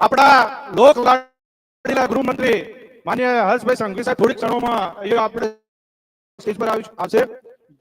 આપણા લોક લાડીલા ગૃહમંત્રી માન્ય હર્ષભાઈ સંઘવી સાહેબ થોડીક ક્ષણોમાં એ આપણે સ્ટેજ પર આવી- આવશે.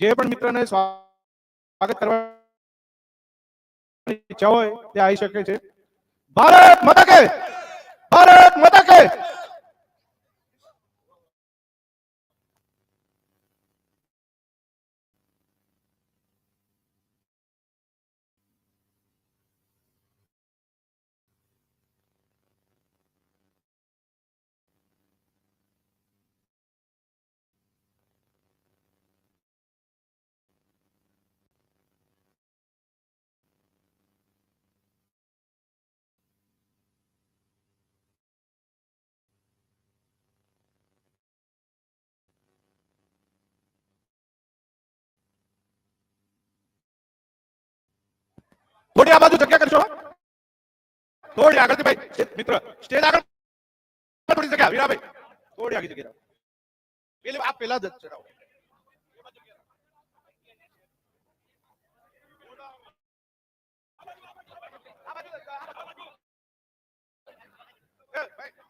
જે પણ મિત્રને સ્વાગત કરવા ઈચ્છા હોય તે આવી શકે છે. ભારત માતા કે ભારત માતા કે થોડી આ બાજુ જગ્યા કરશો થોડી આગળથી ભાઈ મિત્ર સ્ટેજ આગળ થોડી જગ્યા વીરાભાઈ થોડી આગળ જગ્યા પેલી આ પેલા જ ચડાવો Hey, ભાઈ.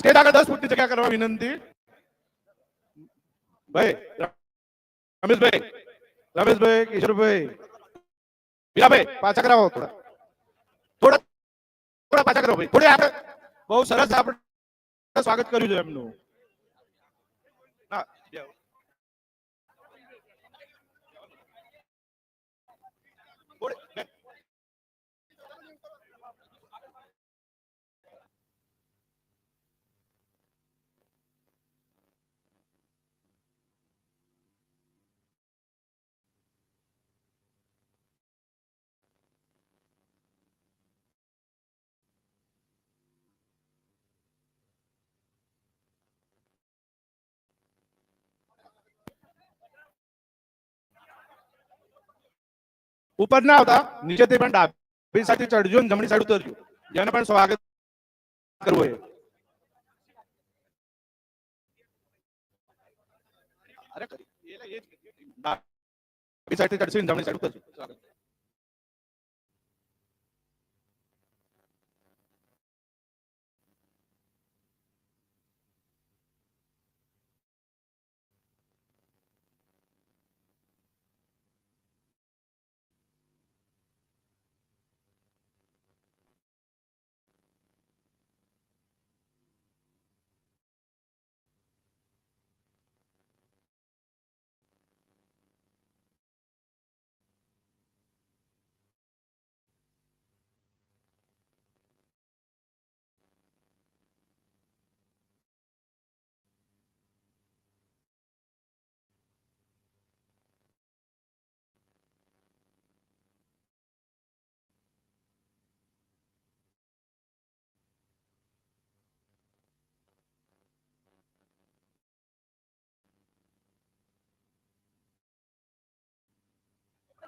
સ્ટેજ આગળ દસ ફૂટની જગ્યા કરવા વિનંતી ભાઈ રમેશભાઈ રમેશભાઈ કિશોરભાઈ વીરાભાઈ પાછા કરાવો થોડા થોડા થોડા પાછા બહુ સરસ આપણે સ્વાગત કર્યું છે એમનું ઉપર ના આવતા નીચેથી પણ ડાબી સાઈડ ચડજો ને જમણી સાઈડ ઉતરજો જેને પણ સ્વાગત કરવું હોય અરે કરી એટલે એ જ ડાબી સાઈડથી ચડશે ને જમણી સાઈડ ઉતરજો સ્વાગત.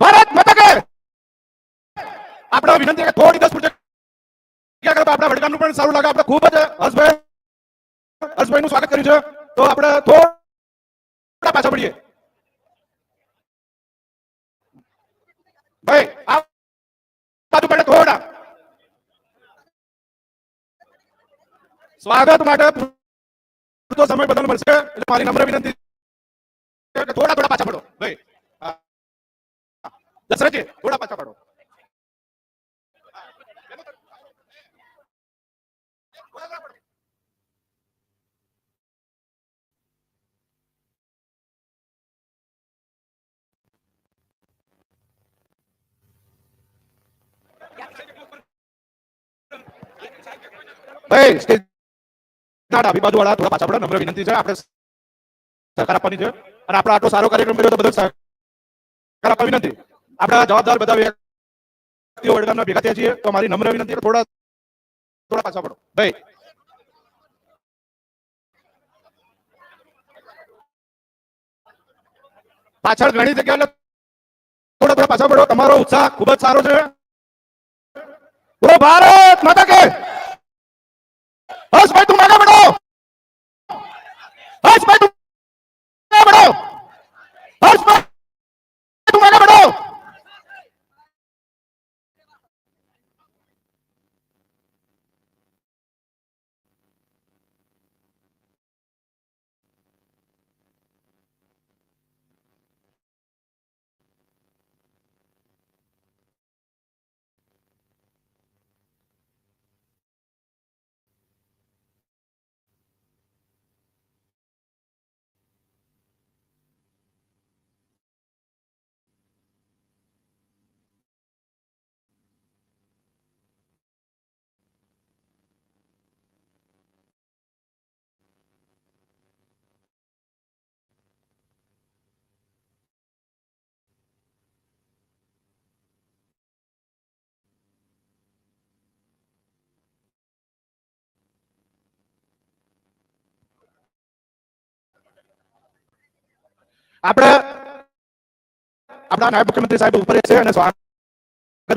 ભારત માતા કે આપણે વિનંતી કે થોડી દસ મિનિટ ક્યાં કરો આપણા વડગામનું પણ સારું લાગે. આપણે ખૂબ જ હર્ષભાઈ હર્ષભાઈનું સ્વાગત કર્યું છે. તો આપણે થોડા પાછા પડીએ ભાઈ, આ બાજુ પડે થોડા. સ્વાગત માટે પૂરતો સમય બદલ મળશે. એટલે મારી નમ્ર વિનંતી થોડા થોડા પાછા પડો ભાઈ. દશરથજી થોડા પાછા પાડો. ભાઈ, સ્ટેજ ડાબી બાજુ વાળા થોડા પાછા પડો, નમ્ર વિનંતી છે. આપણે સહકાર આપવાની છે. અને આપણો આટલો સારો કાર્યક્રમ કર્યો તો બધો સહકાર આપવા વિનંતી. આપણા જવાબદાર બધા વ્યક્તિઓ વડગામના ભેગા થયા છીએ, તો મારી નમ્ર વિનંતી થોડા થોડા પાછા પડો. ભાઈ. પાછળ ઘણી જગ્યા થોડા થોડા પાછા પડો. તમારો ઉત્સાહ ખૂબ જ સારો છે. ભારત માતા કે આપણે આપણા નાયબ મુખ્યમંત્રી સાહેબ ઉપર છે અને સ્વાગત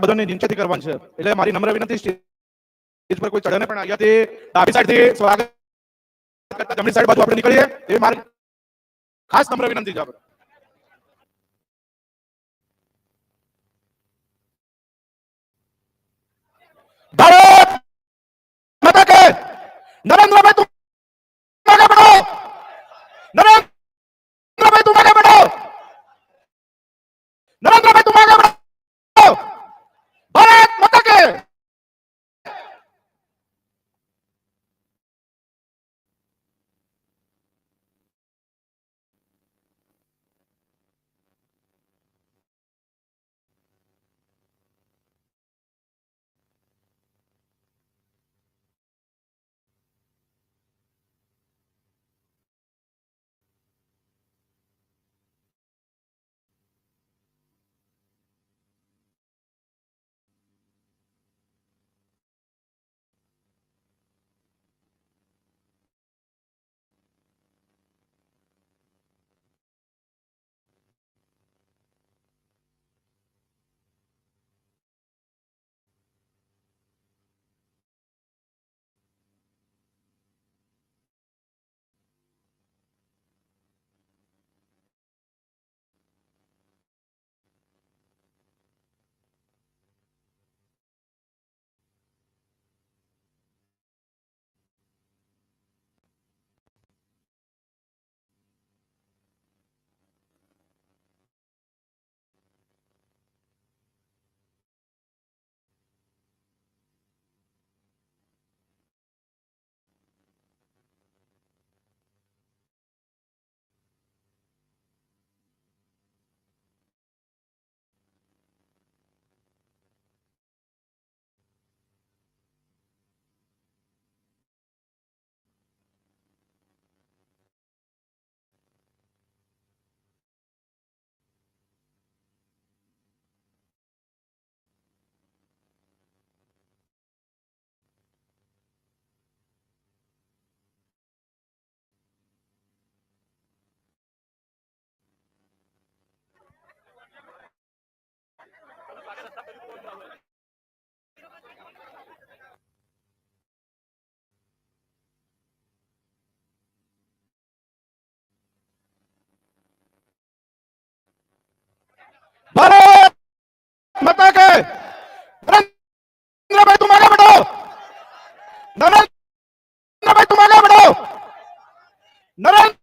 બધાને નીચેથી કરવાનું છે. એટલે મારી નમ્ર વિનંતી સ્ટેજ પર કોઈ ચડે પણ અહીંયાથી ડાબી સાઈડથી સ્વાગત જમણી સાઈડ બાજુ આપણે નીકળીએ. એ મારી ખાસ નમ્ર વિનંતી છે આપણે. ભારત માતા કે नरेंद्र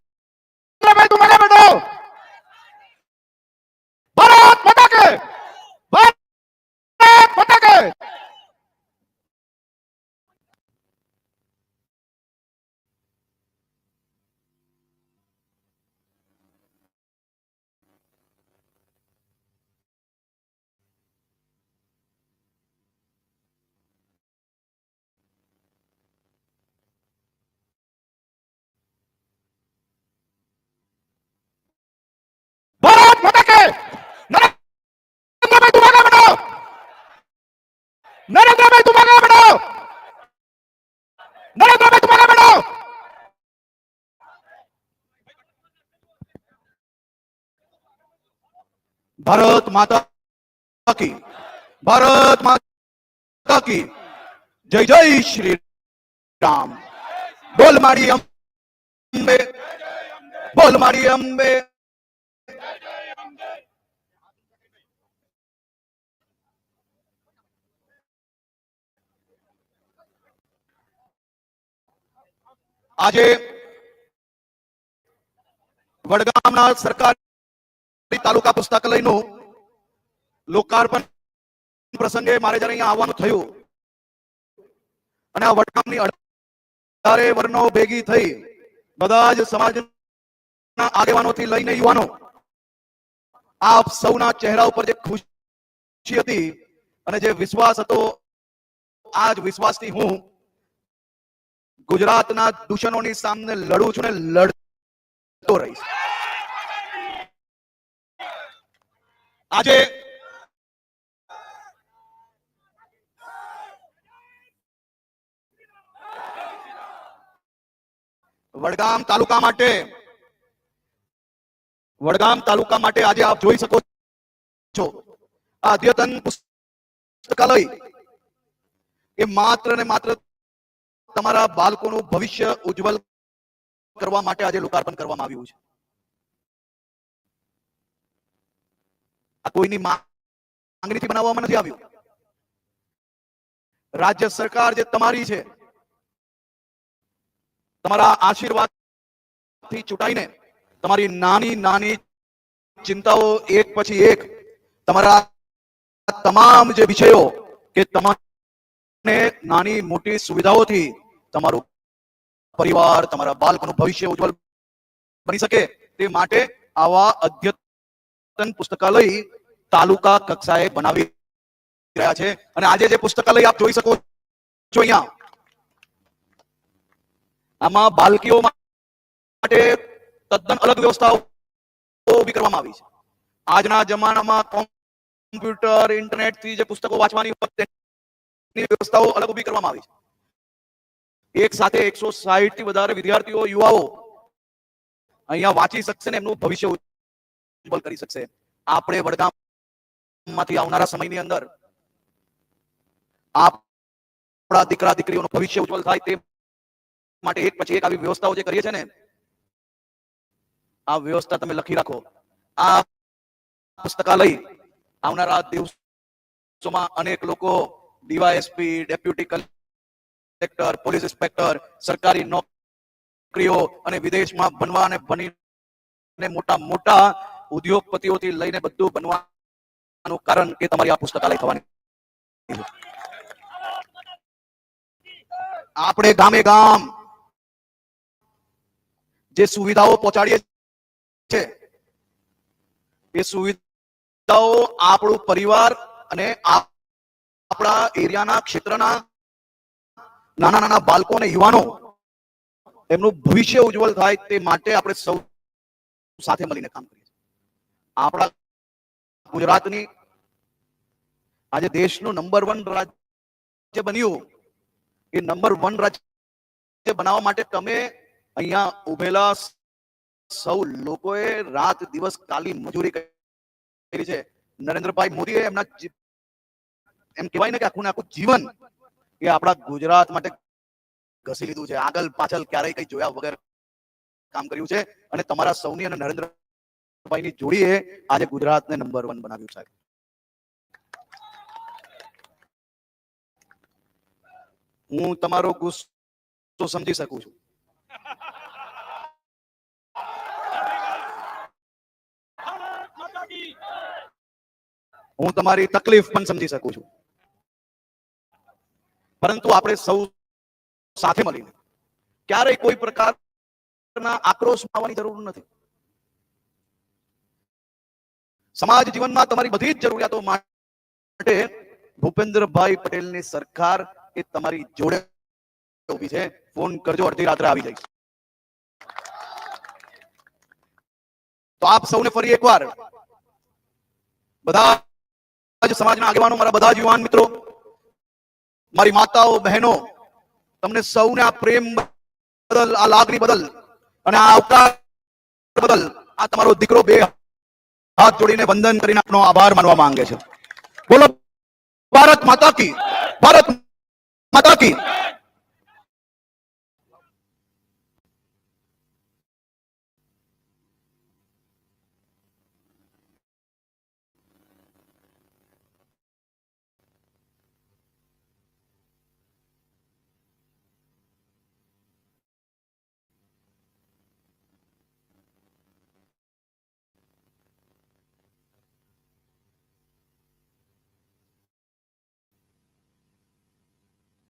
भारत माता की भारत माता की जय जय श्री राम बोल मारी अंबे बोल मारी अंबे આજે વડગામના સરકારી તાલુકા પુસ્તકાલયનું લોકાર્પણ પ્રસંગે મારે જયારે અહીંયા આવવાનું થયું અને આ વડગામની અઢારે વર્ણો ભેગી થઈ બધા જ સમાજના આગેવાનોથી લઈને યુવાનો, આપ સૌના ચહેરા ઉપર જે ખુશી હતી અને જે વિશ્વાસ હતો આ જ વિશ્વાસથી હું ગુજરાતના દૂષણોની સામે લડું છું ને લડતો આજે વડગામ તાલુકા માટે, વડગામ તાલુકા માટે આજે આપ જોઈ શકો છો. આ અદ્યતન પુસ્તકાલય એ માત્ર ને માત્ર તમારા બાળકોનું ભવિષ્ય ઉજ્જવલ કરવા માટે આજે લોકાર્પણ કરવામાં આવ્યું છે. આ કોઈની માંગણીથી બનાવવામાં નથી આવ્યું. રાજ્ય સરકાર જે તમારી છે, તમારા આશીર્વાદથી ચૂંટાઈને તમારી નાની નાની ચિંતાઓ એક પછી એક તમારા તમામ જે વિષયો કે તમારે નાની મોટી સુવિધાઓથી તમારું પરિવાર, તમારા બાળકોનું ભવિષ્ય ઉજ્જવલ બની શકે તે માટે આવા અદ્યતન પુસ્તકાલય તાલુકા કક્ષાએ બનાવી રહ્યા છે. અને આજે જે પુસ્તકાલય આપ જોઈ શકો છો અહીંયા, આમાં બાલકીઓ માટે તદ્દન અલગ વ્યવસ્થાઓ ઊભી કરવામાં આવી છે. આજના જમાનામાં કોમ્પ્યુટર ઇન્ટરનેટથી જે પુસ્તકો વાંચવાની વ્યવસ્થાઓ અલગ ઊભી કરવામાં આવી છે. એક સાથે એકસો સાહીઠથી વધારે વિદ્યાર્થીઓ, યુવાઓ અહીંયા વાંચી શકશે ને એમનું ભવિષ્ય ઉજ્જવલ કરી શકશે. આપણે વડગામમાંથી આવનારા સમયની અંદર આપણા દીકરા, દીકરીઓનું ભવિષ્ય ઉજ્જવલ થાય તે માટે એક પછી એક આવી વ્યવસ્થાઓ જે કરીએ છે ને, આ વ્યવસ્થા તમે લખી રાખો. આ પુસ્તકાલય આવનારા દિવસોમાં અનેક લોકો, DYSP, deputy collector, police inspector, સરકારી નોકરીઓ અને વિદેશમાં બનવા અને બનીને મોટા મોટા ઉદ્યોગપતિઓથી લઈને બધું બનવાનું કારણ કે તમારી આ પુસ્તકાલય થવાની આપણે ગામે ગામ જે સુવિધાઓ પહોંચાડીએ છે, એ સુવિધાઓ આપણું પરિવાર અને આપણા એરિયાના ક્ષેત્રના નાના નાના બાળકો અને યુવાનો એમનું ભવિષ્ય ઉજ્જવલ થાય તે માટે આપણે સૌ સાથે મળીને કામ કરીએ. આપણા ગુજરાતની આજે દેશનું નંબર વન રાજ્ય બન્યું. એ નંબર વન રાજ્ય બનાવવા માટે તમે અહીંયા ઉભેલા સૌ લોકોએ રાત દિવસ કાલી મજૂરી કરી છે. નરેન્દ્રભાઈ મોદીએ એમના એમ કહેવાય ને કે આખું આખું જીવન એ આપણા ગુજરાત માટે ઘસી લીધું છે. આગળ પાછળ ક્યારેય કઈ જોયા વગર કામ કર્યું છે. અને તમારા સૌની અને નરેન્દ્રભાઈની જોડીએ આજે ગુજરાતને નંબર વન બનાવ્યું છે. હું તમારો ગુસ્સો સમજી શકું છું. હું તમારી તકલીફ પણ સમજી શકું છું. પરંતુ આપણે સૌ સાથે મળીને ક્યારેય કોઈ પ્રકારના આક્રોશ આવવાની જરૂર નથી. સમાજ જીવનમાં તમારી બધી જ જરૂરિયાતો માટે ભૂપેન્દ્રભાઈ પટેલની સરકાર એ તમારી જોડે ઊભી છે. ફોન કરજો, અડધી રાત્રે આવી જઈશ. તો આપ સૌને ફરી એકવાર બધા જ સમાજના આગેવાનો, મારા બધા જ યુવાન મિત્રો, મારી માતાઓ, બહેનો, તમને સૌને આ પ્રેમ બદલ, આ લાગણી બદલ અને આ અવતાર બદલ, આ તમારો દીકરો બે હાથ જોડીને વંદન કરીને આપનો આભાર માનવા માંગે છે. બોલો, ભારત માતા કી, ભારત માતા કી.